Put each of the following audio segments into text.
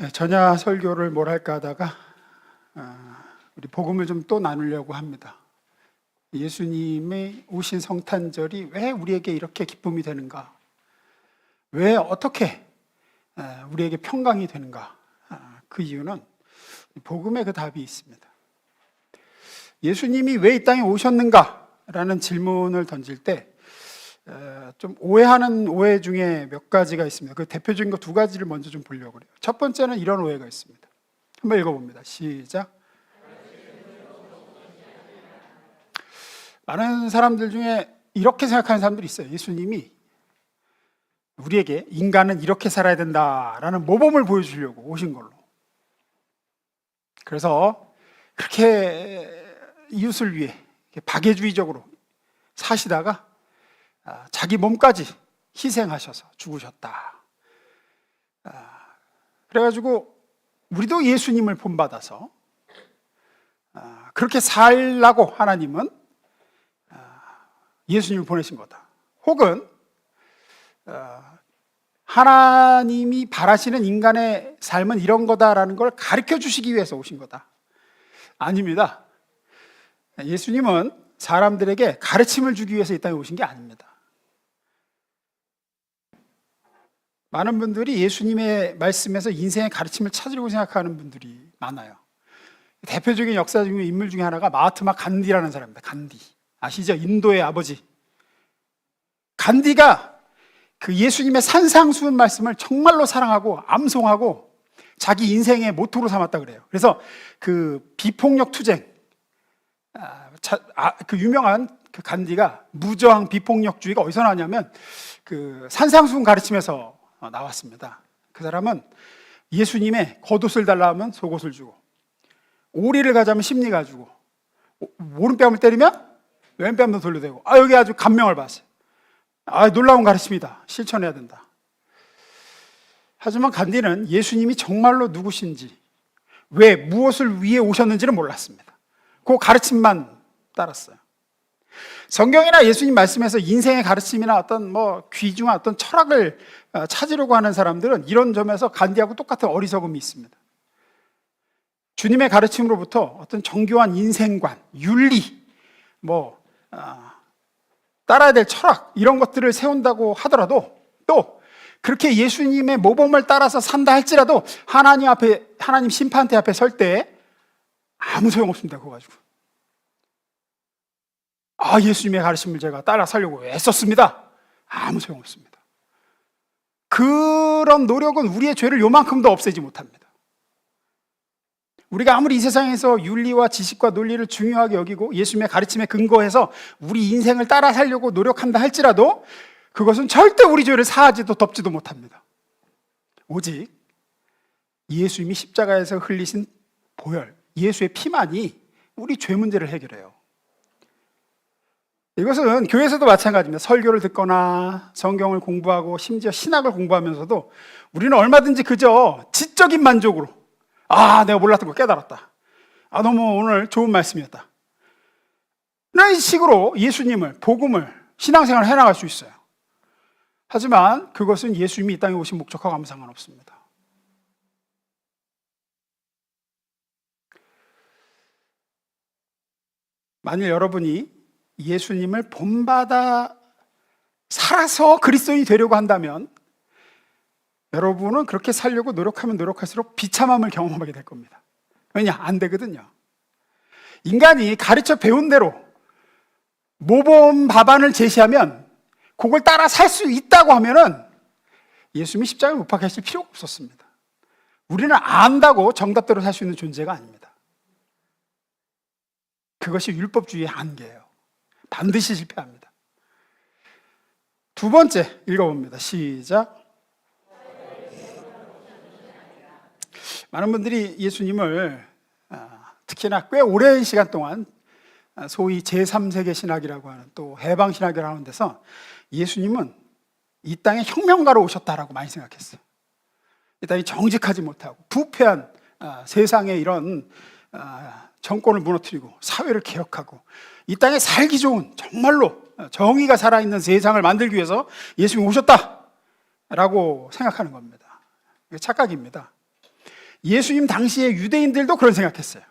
네, 전야 설교를 뭘 할까 하다가 아, 우리 복음을 좀 또 나누려고 합니다. 예수님의 오신 성탄절이 왜 우리에게 이렇게 기쁨이 되는가? 왜 어떻게 아, 우리에게 평강이 되는가? 아, 그 이유는 복음에 그 답이 있습니다. 예수님이 왜 이 땅에 오셨는가? 라는 질문을 던질 때 좀 오해하는 오해 중에 몇 가지가 있습니다. 그 대표적인 거 두 가지를 먼저 좀 보려고 그래요. 첫 번째는 이런 오해가 있습니다. 한번 읽어봅니다. 시작. 많은 사람들 중에 이렇게 생각하는 사람들이 있어요. 예수님이 우리에게 인간은 이렇게 살아야 된다라는 모범을 보여주려고 오신 걸로. 그래서 그렇게 이웃을 위해 박애주의적으로 사시다가 아, 자기 몸까지 희생하셔서 죽으셨다. 아, 그래가지고 우리도 예수님을 본받아서 아, 그렇게 살라고 하나님은 예수님을 보내신 거다. 혹은 하나님이 바라시는 인간의 삶은 이런 거다라는 걸 가르쳐 주시기 위해서 오신 거다. 아닙니다. 예수님은 사람들에게 가르침을 주기 위해서 이 땅에 오신 게 아닙니다. 많은 분들이 예수님의 말씀에서 인생의 가르침을 찾으려고 생각하는 분들이 많아요. 대표적인 역사적인 인물 중에 하나가 마하트마 간디라는 사람입니다. 간디. 아시죠? 인도의 아버지. 간디가 그 예수님의 산상수훈 말씀을 정말로 사랑하고 암송하고 자기 인생의 모토로 삼았다 그래요. 그래서 그 비폭력 투쟁, 아, 자, 아, 그 유명한 그 간디가 무저항 비폭력주의가 어디서 나왔냐면 그 산상수훈 가르침에서 어, 나왔습니다. 그 사람은 예수님의 겉옷을 달라 하면 속옷을 주고 오리를 가자면 심리가 주고 오른뺨을 때리면 왼뺨도 돌려대고 아 여기 아주 감명을 받았어요. 아 놀라운 가르침이다. 실천해야 된다. 하지만 간디는 예수님이 정말로 누구신지 왜 무엇을 위해 오셨는지는 몰랐습니다. 그 가르침만 따랐어요. 성경이나 예수님 말씀에서 인생의 가르침이나 어떤 뭐 귀중한 어떤 철학을 어, 찾으려고 하는 사람들은 이런 점에서 간디하고 똑같은 어리석음이 있습니다. 주님의 가르침으로부터 어떤 정교한 인생관, 윤리, 뭐 어, 따라야 될 철학 이런 것들을 세운다고 하더라도 또 그렇게 예수님의 모범을 따라서 산다 할지라도 하나님 앞에 하나님 심판대 앞에 설 때 아무 소용 없습니다. 그거 가지고. 아, 예수님의 가르침을 제가 따라 살려고 애썼습니다. 아무 소용 없습니다. 그런 노력은 우리의 죄를 요만큼도 없애지 못합니다. 우리가 아무리 이 세상에서 윤리와 지식과 논리를 중요하게 여기고 예수님의 가르침에 근거해서 우리 인생을 따라 살려고 노력한다 할지라도 그것은 절대 우리 죄를 사하지도 덮지도 못합니다. 오직 예수님이 십자가에서 흘리신 보혈, 예수의 피만이 우리 죄 문제를 해결해요. 이것은 교회에서도 마찬가지입니다. 설교를 듣거나 성경을 공부하고 심지어 신학을 공부하면서도 우리는 얼마든지 그저 지적인 만족으로 아, 내가 몰랐던 거 깨달았다. 아, 너무 오늘 좋은 말씀이었다. 이런 식으로 예수님을, 복음을, 신앙생활을 해나갈 수 있어요. 하지만 그것은 예수님이 이 땅에 오신 목적하고 아무 상관없습니다. 만일 여러분이 예수님을 본받아 살아서 그리스도인이 되려고 한다면 여러분은 그렇게 살려고 노력하면 노력할수록 비참함을 경험하게 될 겁니다. 왜냐? 안 되거든요. 인간이 가르쳐 배운 대로 모범 답안을 제시하면 그걸 따라 살 수 있다고 하면은 예수님이 십자가에 못 하실 필요가 없었습니다. 우리는 안다고 정답대로 살 수 있는 존재가 아닙니다. 그것이 율법주의의 한계예요. 반드시 실패합니다. 두 번째 읽어봅니다. 시작. 많은 분들이 예수님을 아, 특히나 꽤 오랜 시간 동안 아, 소위 제3세계 신학이라고 하는 또 해방 신학이라고 하는 데서 예수님은 이 땅에 혁명가로 오셨다라고 많이 생각했어요. 이 땅이 정직하지 못하고 부패한 아, 세상의 이런 정권을 무너뜨리고 사회를 개혁하고 이 땅에 살기 좋은 정말로 정의가 살아있는 세상을 만들기 위해서 예수님이 오셨다라고 생각하는 겁니다. 이게 착각입니다. 예수님 당시에 유대인들도 그런 생각했어요.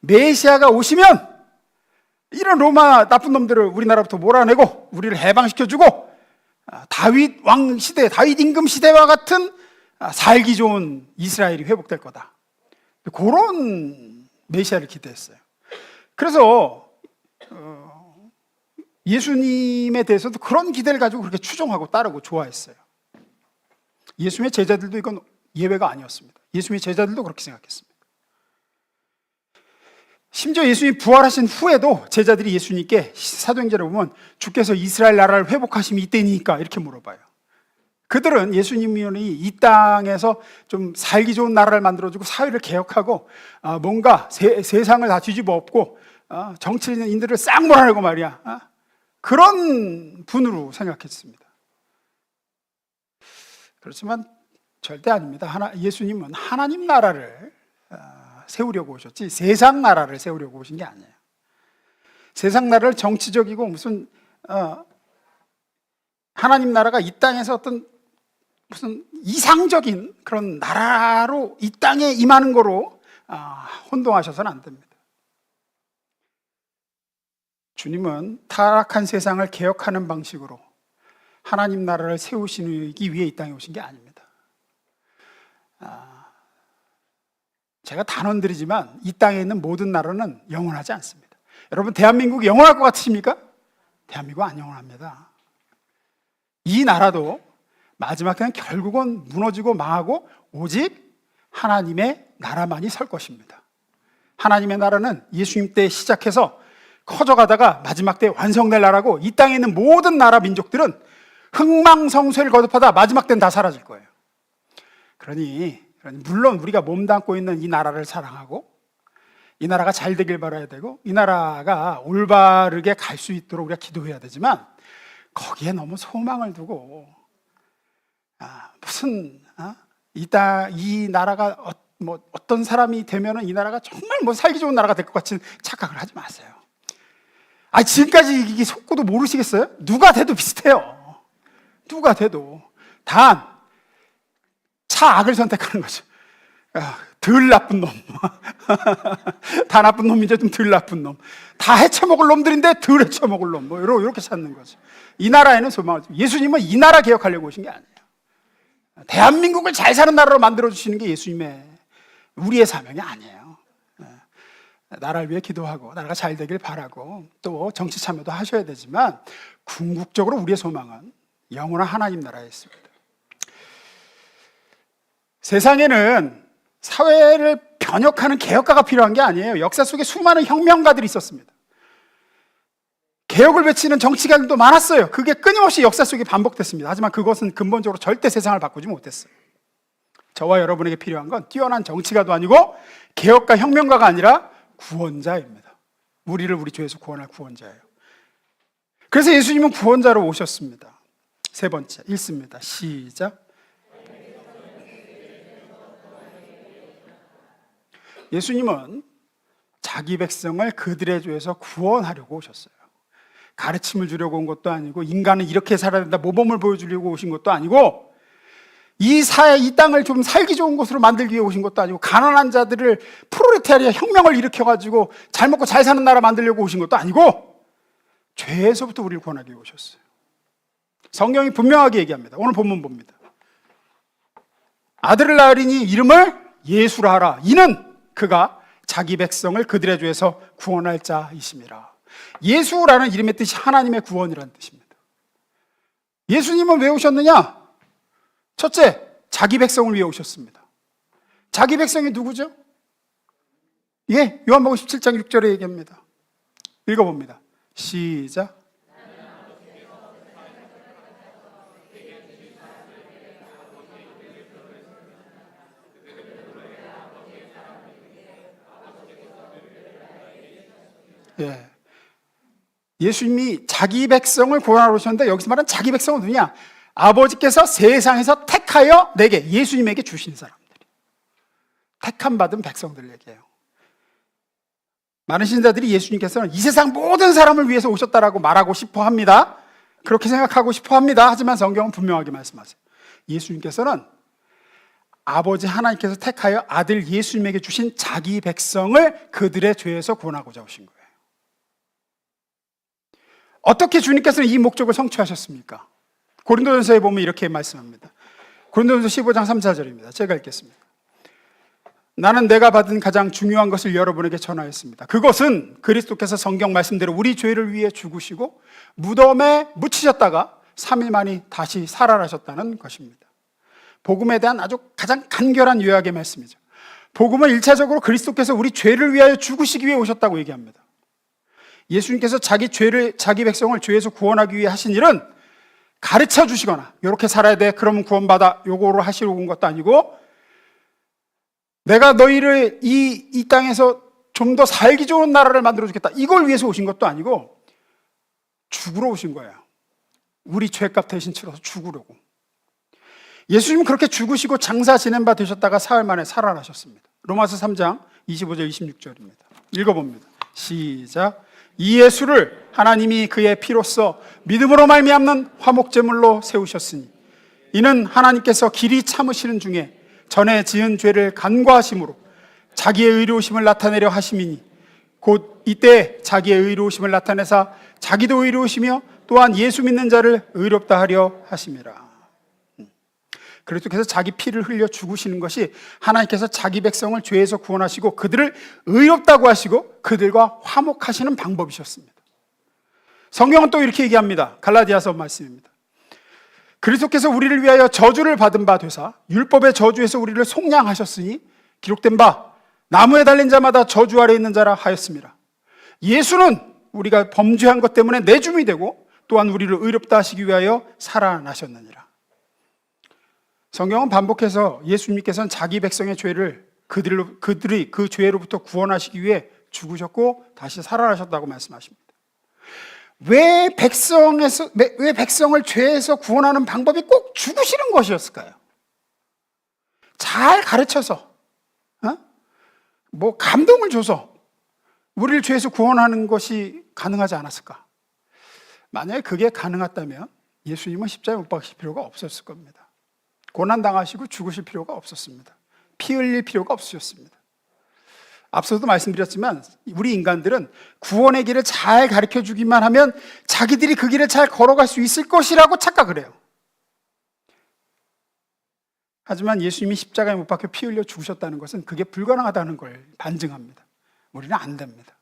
메시아가 오시면 이런 로마 나쁜 놈들을 우리나라부터 몰아내고 우리를 해방시켜주고 아, 다윗 왕 시대, 다윗 임금 시대와 같은 아, 살기 좋은 이스라엘이 회복될 거다. 그런 메시아를 기대했어요. 그래서 어, 예수님에 대해서도 그런 기대를 가지고 그렇게 추종하고 따르고 좋아했어요. 예수님의 제자들도 이건 예외가 아니었습니다. 예수님의 제자들도 그렇게 생각했습니다. 심지어 예수님이 부활하신 후에도 제자들이 예수님께 사도행전에 보면 주께서 이스라엘 나라를 회복하심이 이때니까 이렇게 물어봐요. 그들은 예수님이 이 땅에서 좀 살기 좋은 나라를 만들어주고 사회를 개혁하고 아, 뭔가 세, 상을 다 뒤집어 엎고 아, 정치인들을 싹 몰아내고 말이야. 아, 그런 분으로 생각했습니다. 그렇지만 절대 아닙니다. 하나, 예수님은 하나님 나라를 세우려고 오셨지 세상 나라를 세우려고 오신 게 아니에요. 세상 나라를 정치적이고 무슨 어, 하나님 나라가 이 땅에서 어떤 무슨 이상적인 그런 나라로 이 땅에 임하는 거로 아, 혼동하셔서는 안 됩니다. 주님은 타락한 세상을 개혁하는 방식으로 하나님 나라를 세우시기 위해 이 땅에 오신 게 아닙니다. 아, 제가 단언드리지만 이 땅에 있는 모든 나라는 영원하지 않습니다. 여러분 대한민국이 영원할 것 같으십니까? 대한민국 안 영원합니다. 이 나라도 마지막에는 결국은 무너지고 망하고 오직 하나님의 나라만이 설 것입니다. 하나님의 나라는 예수님 때 시작해서 커져가다가 마지막 때 완성될 나라고 이 땅에 있는 모든 나라 민족들은 흥망성쇠를 거듭하다 마지막 때는 다 사라질 거예요. 그러니 물론 우리가 몸담고 있는 이 나라를 사랑하고 이 나라가 잘 되길 바라야 되고 이 나라가 올바르게 갈 수 있도록 우리가 기도해야 되지만 거기에 너무 소망을 두고 아, 무슨 아? 이, 따, 이 나라가 어, 뭐 어떤 사람이 되면은 이 나라가 정말 뭐 살기 좋은 나라가 될 것 같은 착각을 하지 마세요. 아 지금까지 이게 속고도 모르시겠어요? 누가 돼도 비슷해요. 누가 돼도 단 차악을 선택하는 거죠. 아, 덜 나쁜 놈. 다 나쁜 놈이죠. 좀 덜 나쁜 놈. 다 해쳐먹을 놈들인데 덜 해쳐먹을 놈. 뭐, 이렇게 찾는 거죠. 이 나라에는 소망을, 예수님은 이 나라 개혁하려고 오신 게 아니에요. 대한민국을 잘 사는 나라로 만들어 주시는 게 예수님의, 우리의 사명이 아니에요. 네. 나라를 위해 기도하고, 나라가 잘 되길 바라고, 또 정치 참여도 하셔야 되지만, 궁극적으로 우리의 소망은 영원한 하나님 나라에 있습니다. 세상에는 사회를 변혁하는 개혁가가 필요한 게 아니에요. 역사 속에 수많은 혁명가들이 있었습니다. 개혁을 외치는 정치가들도 많았어요. 그게 끊임없이 역사 속에 반복됐습니다. 하지만 그것은 근본적으로 절대 세상을 바꾸지 못했어요. 저와 여러분에게 필요한 건 뛰어난 정치가도 아니고 개혁가 혁명가가 아니라 구원자입니다. 우리를 우리 죄에서 구원할 구원자예요. 그래서 예수님은 구원자로 오셨습니다. 세 번째, 읽습니다. 시작. 예수님은 자기 백성을 그들의 죄에서 구원하려고 오셨어요. 가르침을 주려고 온 것도 아니고 인간은 이렇게 살아야 된다 모범을 보여주려고 오신 것도 아니고 이 사회 이 땅을 좀 살기 좋은 곳으로 만들기 위해 오신 것도 아니고 가난한 자들을 프로레타리아 혁명을 일으켜 가지고 잘 먹고 잘 사는 나라 만들려고 오신 것도 아니고 죄에서부터 우리를 구원하기 위해 오셨어요. 성경이 분명하게 얘기합니다. 오늘 본문 봅니다. 아들을 낳으리니 이름을 예수라 하라. 이는 그가 자기 백성을 그들의 죄에서 구원할 자이심이라. 예수라는 이름의 뜻이 하나님의 구원이라는 뜻입니다. 예수님은 왜 오셨느냐? 첫째, 자기 백성을 위해 오셨습니다. 자기 백성이 누구죠? 예, 요한복음 17장 6절에 얘기합니다. 읽어봅니다. 시작. 예. 예수님이 자기 백성을 구원하러 오셨는데 여기서 말하는 자기 백성은 누구냐? 아버지께서 세상에서 택하여 내게 예수님에게 주신 사람들이 택함 받은 백성들 얘기예요. 많은 신자들이 예수님께서는 이 세상 모든 사람을 위해서 오셨다라고 말하고 싶어 합니다. 그렇게 생각하고 싶어 합니다. 하지만 성경은 분명하게 말씀하세요. 예수님께서는 아버지 하나님께서 택하여 아들 예수님에게 주신 자기 백성을 그들의 죄에서 구원하고자 오신 거예요. 어떻게 주님께서는 이 목적을 성취하셨습니까? 고린도전서에 보면 이렇게 말씀합니다. 고린도전서 15장 3, 4절입니다. 제가 읽겠습니다. 나는 내가 받은 가장 중요한 것을 여러분에게 전하였습니다. 그것은 그리스도께서 성경 말씀대로 우리 죄를 위해 죽으시고 무덤에 묻히셨다가 3일 만이 다시 살아나셨다는 것입니다. 복음에 대한 아주 가장 간결한 요약의 말씀이죠. 복음은 일차적으로 그리스도께서 우리 죄를 위하여 죽으시기 위해 오셨다고 얘기합니다. 예수님께서 자기 죄를 자기 백성을 죄에서 구원하기 위해 하신 일은 가르쳐 주시거나 이렇게 살아야 돼. 그러면 구원받아. 요거로 하시러 온 것도 아니고 내가 너희를 이, 이 땅에서 좀 더 살기 좋은 나라를 만들어 주겠다. 이걸 위해서 오신 것도 아니고 죽으러 오신 거예요. 우리 죄값 대신 치러서 죽으려고. 예수님은 그렇게 죽으시고 장사 지낸 바 되셨다가 사흘 만에 살아나셨습니다. 로마서 3장 25절 26절입니다. 읽어봅니다. 시작 이 예수를 하나님이 그의 피로써 믿음으로 말미암는 화목제물로 세우셨으니 이는 하나님께서 길이 참으시는 중에 전에 지은 죄를 간과하심으로 자기의 의로우심을 나타내려 하심이니 곧 이때 자기의 의로우심을 나타내사 자기도 의로우시며 또한 예수 믿는 자를 의롭다 하려 하심이라. 그리스도께서 자기 피를 흘려 죽으시는 것이 하나님께서 자기 백성을 죄에서 구원하시고 그들을 의롭다고 하시고 그들과 화목하시는 방법이셨습니다. 성경은 또 이렇게 얘기합니다. 갈라디아서 말씀입니다. 그리스도께서 우리를 위하여 저주를 받은 바 되사 율법의 저주에서 우리를 속량하셨으니 기록된 바 나무에 달린 자마다 저주 아래 있는 자라 하였습니다. 예수는 우리가 범죄한 것 때문에 내줌이 되고 또한 우리를 의롭다 하시기 위하여 살아나셨느니라. 성경은 반복해서 예수님께서는 자기 백성의 죄를 그들로, 그들이 그 죄로부터 구원하시기 위해 죽으셨고 다시 살아나셨다고 말씀하십니다. 왜 백성에서 왜 백성을 죄에서 구원하는 방법이 꼭 죽으시는 것이었을까요? 잘 가르쳐서, 어? 뭐 감동을 줘서 우리를 죄에서 구원하는 것이 가능하지 않았을까? 만약에 그게 가능했다면 예수님은 십자가에 못 박히실 필요가 없었을 겁니다. 고난 당하시고 죽으실 필요가 없었습니다. 피 흘릴 필요가 없으셨습니다. 앞서도 말씀드렸지만 우리 인간들은 구원의 길을 잘 가르쳐 주기만 하면 자기들이 그 길을 잘 걸어갈 수 있을 것이라고 착각을 해요. 하지만 예수님이 십자가에 못 박혀 피 흘려 죽으셨다는 것은 그게 불가능하다는 걸 반증합니다. 우리는 안 됩니다.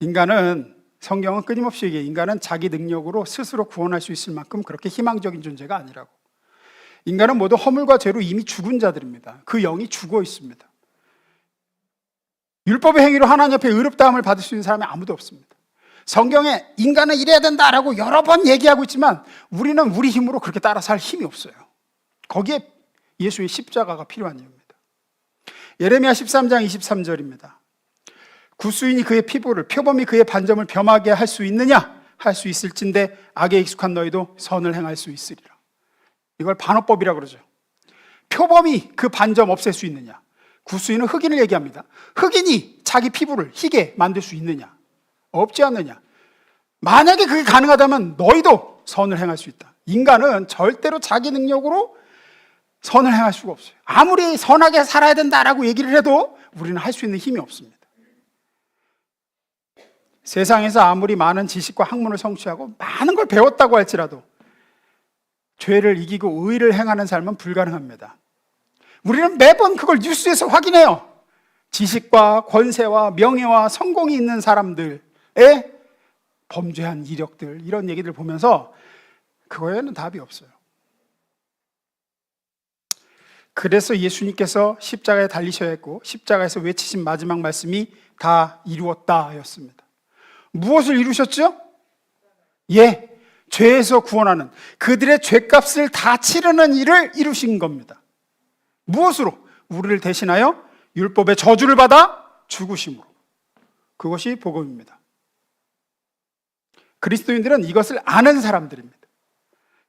인간은 성경은 끊임없이 얘기해 인간은 자기 능력으로 스스로 구원할 수 있을 만큼 그렇게 희망적인 존재가 아니라고. 인간은 모두 허물과 죄로 이미 죽은 자들입니다. 그 영이 죽어 있습니다. 율법의 행위로 하나님 앞에 의롭다함을 받을 수 있는 사람이 아무도 없습니다. 성경에 인간은 이래야 된다라고 여러 번 얘기하고 있지만 우리는 우리 힘으로 그렇게 따라 살 힘이 없어요. 거기에 예수의 십자가가 필요한 이유입니다. 예레미야 13장 23절입니다. 구수인이 그의 피부를 표범이 그의 반점을 범하게 할 수 있느냐? 할 수 있을진데 악에 익숙한 너희도 선을 행할 수 있으리라. 이걸 반어법이라고 그러죠. 표범이 그 반점 없앨 수 있느냐? 구수인은 흑인을 얘기합니다. 흑인이 자기 피부를 희게 만들 수 있느냐? 없지 않느냐? 만약에 그게 가능하다면 너희도 선을 행할 수 있다. 인간은 절대로 자기 능력으로 선을 행할 수가 없어요. 아무리 선하게 살아야 된다라고 얘기를 해도 우리는 할 수 있는 힘이 없습니다. 세상에서 아무리 많은 지식과 학문을 성취하고 많은 걸 배웠다고 할지라도 죄를 이기고 의를 행하는 삶은 불가능합니다. 우리는 매번 그걸 뉴스에서 확인해요. 지식과 권세와 명예와 성공이 있는 사람들의 범죄한 이력들, 이런 얘기들 보면서 그거에는 답이 없어요. 그래서 예수님께서 십자가에 달리셔야 했고, 십자가에서 외치신 마지막 말씀이 다 이루었다 였습니다. 무엇을 이루셨죠? 예, 죄에서 구원하는 그들의 죄값을 다 치르는 일을 이루신 겁니다. 무엇으로? 우리를 대신하여 율법의 저주를 받아 죽으심으로. 그것이 복음입니다. 그리스도인들은 이것을 아는 사람들입니다.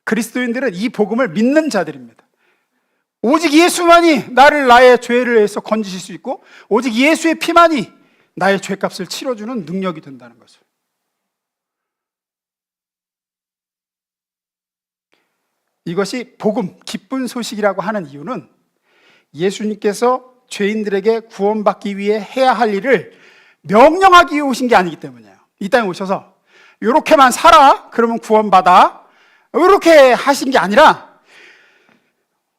그리스도인들은 이 복음을 믿는 자들입니다. 오직 예수만이 나를 나의 죄를 해서 건지실 수 있고, 오직 예수의 피만이 나의 죄값을 치러주는 능력이 된다는 것을. 이것이 복음, 기쁜 소식이라고 하는 이유는 예수님께서 죄인들에게 구원받기 위해 해야 할 일을 명령하기 위해 오신 게 아니기 때문이에요. 이 땅에 오셔서 이렇게만 살아 그러면 구원받아 이렇게 하신 게 아니라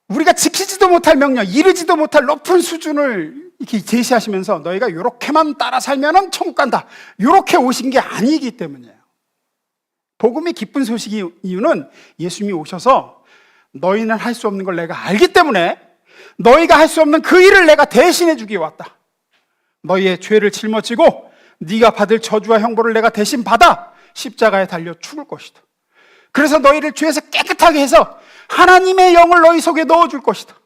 우리가 지키지도 못할 명령, 이르지도 못할 높은 수준을 이렇게 제시하시면서 너희가 이렇게만 따라 살면은 천국 간다. 이렇게 오신 게 아니기 때문이에요. 복음의 기쁜 소식이 이유는 예수님이 오셔서 너희는 할 수 없는 걸 내가 알기 때문에 너희가 할 수 없는 그 일을 내가 대신해 주기 왔다. 너희의 죄를 짊어지고 네가 받을 저주와 형벌을 내가 대신 받아 십자가에 달려 죽을 것이다. 그래서 너희를 죄에서 깨끗하게 해서 하나님의 영을 너희 속에 넣어 줄 것이다.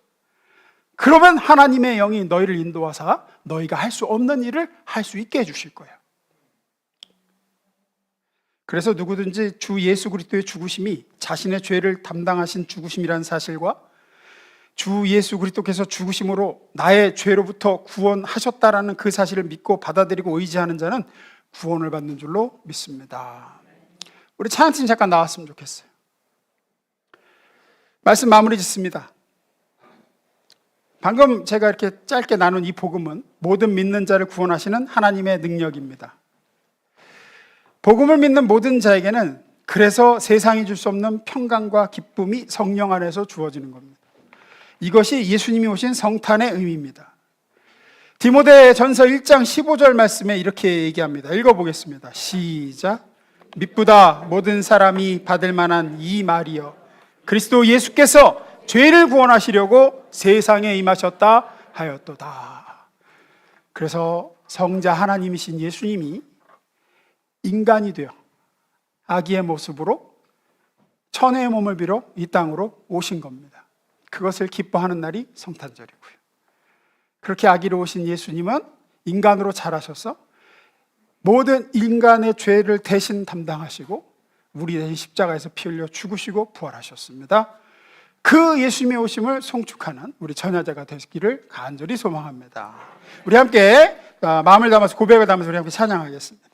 그러면 하나님의 영이 너희를 인도하사 너희가 할 수 없는 일을 할 수 있게 해 주실 거예요. 그래서 누구든지 주 예수 그리스도의 죽으심이 자신의 죄를 담당하신 죽으심이라는 사실과 주 예수 그리스도께서 죽으심으로 나의 죄로부터 구원하셨다라는 그 사실을 믿고 받아들이고 의지하는 자는 구원을 받는 줄로 믿습니다. 우리 찬양팀 잠깐 나왔으면 좋겠어요. 말씀 마무리 짓습니다. 방금 제가 이렇게 짧게 나눈 이 복음은 모든 믿는 자를 구원하시는 하나님의 능력입니다. 복음을 믿는 모든 자에게는 그래서 세상이 줄 수 없는 평강과 기쁨이 성령 안에서 주어지는 겁니다. 이것이 예수님이 오신 성탄의 의미입니다. 디모데 전서 1장 15절 말씀에 이렇게 얘기합니다. 읽어보겠습니다. 시작. 믿보다 모든 사람이 받을 만한 이 말이여. 그리스도 예수께서 죄를 구원하시려고 세상에 임하셨다 하였도다. 그래서 성자 하나님이신 예수님이 인간이 되어 아기의 모습으로 천의 몸을 빌어 이 땅으로 오신 겁니다. 그것을 기뻐하는 날이 성탄절이고요. 그렇게 아기로 오신 예수님은 인간으로 자라셔서 모든 인간의 죄를 대신 담당하시고 우리 대신 십자가에서 피 흘려 죽으시고 부활하셨습니다. 그 예수님의 오심을 송축하는 우리 전야자가 되기를 간절히 소망합니다. 우리 함께 아, 마음을 담아서 고백을 담아서 우리 함께 찬양하겠습니다.